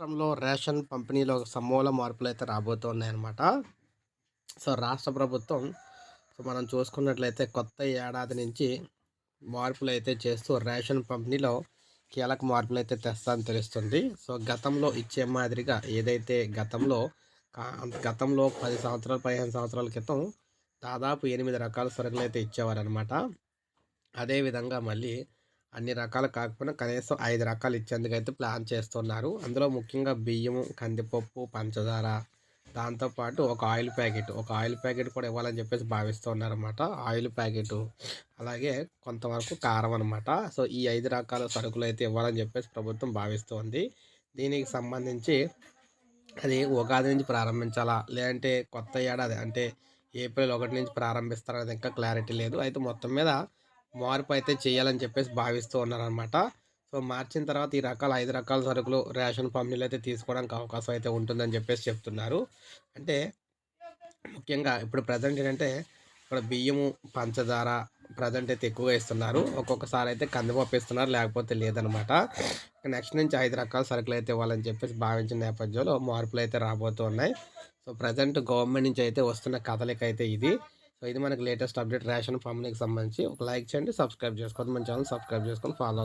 రాష్ట్రంలో రేషన్ పంపిణీలో సమూల మార్పులు అయితే రాబోతున్నాయన్నమాట సో రాష్ట్ర ప్రభుత్వం సో మనం చూసుకున్నట్లయితే కొత్త ఏడాది నుంచి మార్పులు అయితే చేస్తూ రేషన్ పంపిణీలో కీలక మార్పులు అయితే తెస్తామని తెలుస్తుంది. సో గతంలో ఇచ్చే మాదిరిగా ఏదైతే గతంలో గతంలో పది సంవత్సరాలు పదిహేను సంవత్సరాల క్రితం దాదాపు ఎనిమిది రకాల సరుకులు అయితే ఇచ్చేవారనమాట అదేవిధంగా మళ్ళీ అన్ని రకాలు కాకపోయినా కనీసం ఐదు రకాలు ఇచ్చేందుకు అయితే ప్లాన్ చేస్తున్నారు. అందులో ముఖ్యంగా బియ్యం కందిపప్పు పంచదార. దాంతోపాటు ఒక ఆయిల్ ప్యాకెట్. ఒక ఆయిల్ ప్యాకెట్ కూడా ఇవ్వాలని చెప్పేసి భావిస్తున్నారన్నమాట. Oil packet. అలాగే కొంతవరకు కారం అనమాట సో ఈ ఐదు రకాల సరుకులు అయితే ఇవ్వాలని చెప్పేసి ప్రభుత్వం భావిస్తోంది. దీనికి సంబంధించి అది ఉగాది నుంచి ప్రారంభించాలా? లేదంటే కొత్త ఏడాది అంటే ఏప్రిల్ ఒకటి నుంచి ప్రారంభిస్తారనేది ఇంకా క్లారిటీ లేదు. అయితే మొత్తం మీద మార్పు అయితే చేయాలని చెప్పేసి భావిస్తూ ఉన్నారనమాట సో మార్చిన తర్వాత ఈ రకాల ఐదు రకాల సరుకులు రేషన్ పంపిణీలు అయితే తీసుకోవడానికి అవకాశం అయితే ఉంటుందని చెప్పేసి చెప్తున్నారు. అంటే ముఖ్యంగా ఇప్పుడు ప్రజెంట్ ఏంటంటే ఇక్కడ బియ్యము పంచదార ప్రజెంట్ అయితే ఎక్కువగా ఇస్తున్నారు. ఒక్కొక్కసారి అయితే కందిపప్పు ఇస్తున్నారు లేకపోతే లేదనమాట నెక్స్ట్ నుంచి ఐదు రకాల సరుకులు అయితే ఇవ్వాలని చెప్పేసి భావించిన నేపథ్యంలో మార్పులు అయితే రాబోతున్నాయి సో ప్రజెంట్ గవర్నమెంట్ నుంచి అయితే వస్తున్న కథలిక అయితే ఇది. సో ఇది మనకి లేటెస్ట్ అప్డేట్ రేషన్ పంపిణీకి సంబంధించి. ఒక లైక్ చేయండి సబ్స్క్రైబ్ చేసుకోండి మన ఛానల్ సబ్స్క్రైబ్ చేసుకొని ఫాలో